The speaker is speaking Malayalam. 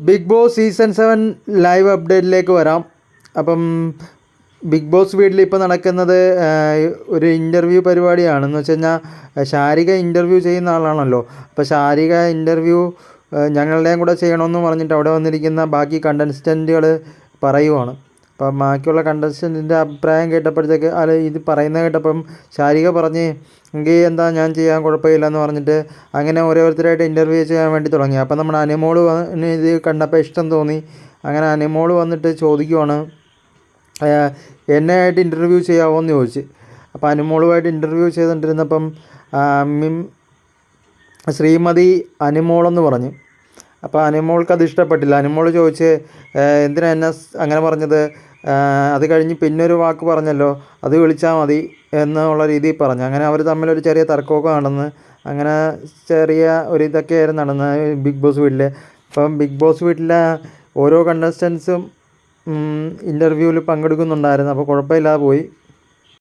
Big Boss season seven live അപ്ഡേറ്റിലേക്ക് വരാം. അപ്പം ബിഗ് ബോസ് വീട്ടിൽ ഇപ്പോൾ നടക്കുന്നത് ഒരു ഇന്റർവ്യൂ പരിപാടിയാണെന്ന് വെച്ച് കഴിഞ്ഞാൽ ശാരിക ഇന്റർവ്യൂ ചെയ്യുന്ന ആളാണല്ലോ. അപ്പോൾ ശാരിക ഇന്റർവ്യൂ ഞങ്ങളുടെയും കൂടെ ചെയ്യണമെന്ന് പറഞ്ഞിട്ട് അവിടെ വന്നിരിക്കുന്ന ബാക്കി കണ്ടൻസ്റ്റന്റുകൾ പറയുവാണ്. അപ്പം ബാക്കിയുള്ള കണ്ടസ്റ്റന്റിന്റെ അഭിപ്രായം കേട്ടപ്പോഴത്തേക്ക് അല്ല ഇത് പറയുന്നത് കേട്ടപ്പം ശാരിക പറഞ്ഞ് എങ്കിൽ എന്താ ഞാൻ ചെയ്യാൻ കുഴപ്പമില്ല എന്ന് പറഞ്ഞിട്ട് അങ്ങനെ ഓരോരുത്തരായിട്ട് ഇന്റർവ്യൂ ചെയ്യാൻ വേണ്ടി തുടങ്ങി. അപ്പം നമ്മുടെ വന്ന് ഇത് കണ്ടപ്പോൾ ഇഷ്ടം തോന്നി. അങ്ങനെ അനിമോൾ വന്നിട്ട് ചോദിക്കുവാണ് എന്നെ ആയിട്ട് ഇന്റർവ്യൂ ചെയ്യാമോ എന്ന് ചോദിച്ച്. അപ്പോൾ അനുമോളുമായിട്ട് ഇന്റർവ്യൂ ചെയ്തുകൊണ്ടിരുന്നപ്പം മിം ശ്രീമതി അനുമോളെന്ന് പറഞ്ഞു. അപ്പോൾ അനുമോൾക്ക് അത് ഇഷ്ടപ്പെട്ടില്ല. അനുമോൾ ചോദിച്ച് എന്തിനാ എന്നെ അങ്ങനെ പറഞ്ഞത്. അത് കഴിഞ്ഞ് പിന്നൊരു വാക്ക് പറഞ്ഞല്ലോ അത് വിളിച്ചാൽ മതി എന്നുള്ള രീതിയിൽ പറഞ്ഞു. അങ്ങനെ അവർ തമ്മിലൊരു ചെറിയ തർക്കമൊക്കെ നടന്ന് അങ്ങനെ ചെറിയ ഒരു ഇതൊക്കെ ആയിരുന്നു നടന്നത് ബിഗ് ബോസ് വീട്ടിൽ അപ്പം ബിഗ് ബോസ് വീട്ടിലെ ഓരോ കണ്ടസ്റ്റൻസും ഇന്റർവ്യൂവിൽ പങ്കെടുക്കുന്നുണ്ടായിരുന്നു. അപ്പോൾ കുഴപ്പമില്ലാതെ പോയി.